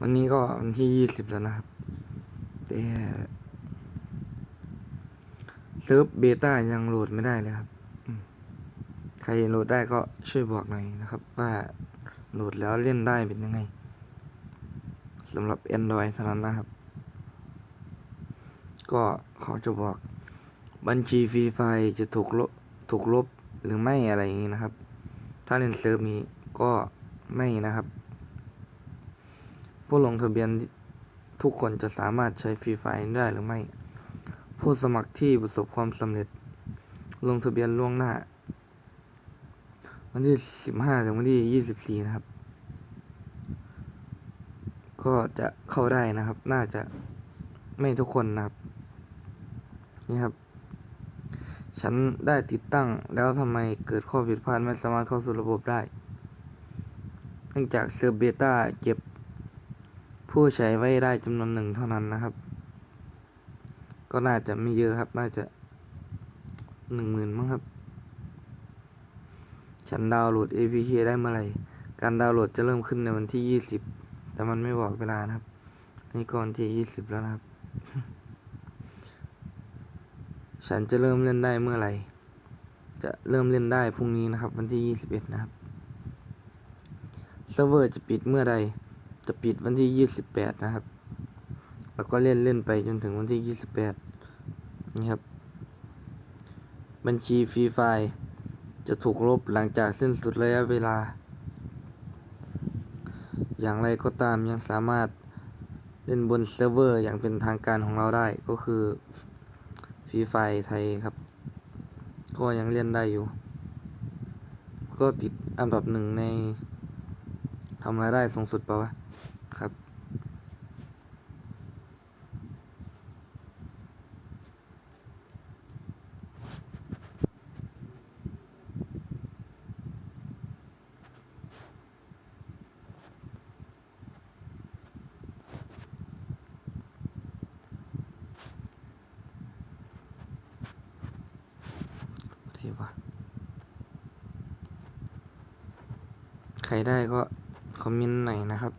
วันนี้ก็วันที่ยี่สิบแล้วนะครับ แต่เซิร์ฟเบต้ายังโหลดไม่ได้เลยครับ ใครโหลดได้ก็ช่วยบอกหน่อยนะครับ ว่าโหลดแล้วเล่นได้เป็นยังไงสำหรับ Android เท่านั้นนะครับ ก็เขาจะบอกบัญชีฟรีไฟจะถูกลบถูกลบหรือไม่อะไรอย่างนี้นะครับ ถ้าเล่นเซิร์ฟนี้ก็ไม่นะครับ ผู้ลงทะเบียนทุกคนจะสามารถใช้ฟรีไฟล์ได้หรือไม่ ผู้สมัครที่ประสบความสำเร็จ ลงทะเบียนล่วงหน้า วันที่ 15 ถึงวันที่ 24 นะครับ ก็จะเข้าได้นะครับ น่าจะไม่ทุกคนนะครับ นี่ครับ ฉันได้ติดตั้งแล้วทำไมเกิดข้อผิดพลาดไม่สามารถเข้าสู่ระบบได้ เนื่องจากเซิร์ฟเบต้าเก็บ ผู้ใช้ไว้ได้จำนวนหนึ่งเท่านั้นนะครับ ก็น่าจะไม่เยอะครับ น่าจะหนึ่งหมื่นมั้งครับ ฉันดาวน์โหลด APK ได้เมื่อไหร่การดาวน์โหลดจะเริ่มขึ้นในวันที่ 20 แต่มันไม่บอกเวลานะครับ อันนี้ก่อนที่ 20 แล้วนะครับ ฉันจะเริ่มเล่นได้เมื่อไหร่ จะเริ่มเล่นได้พรุ่งนี้นะครับ วันที่ 21 นะครับเซิร์ฟเวอร์จะปิดเมื่อใด จะปิดวันที่ 28 นะครับ แล้วก็เล่นเล่นไปจนถึงวันที่ 28นี่ครับ บัญชีฟรีไฟล์จะถูกลบหลังจากสิ้นสุดระยะเวลา อย่างไรก็ตามยังสามารถเล่นบนเซิร์ฟเวอร์อย่างเป็นทางการของเราได้ก็คือฟรีไฟไทยครับ ก็ยังเล่นได้อยู่ ก็ติดอันดับหนึ่งในทำรายได้สูงสุดปะวะ ครับ ใครได้ก็คอมเมนต์หน่อยนะครับ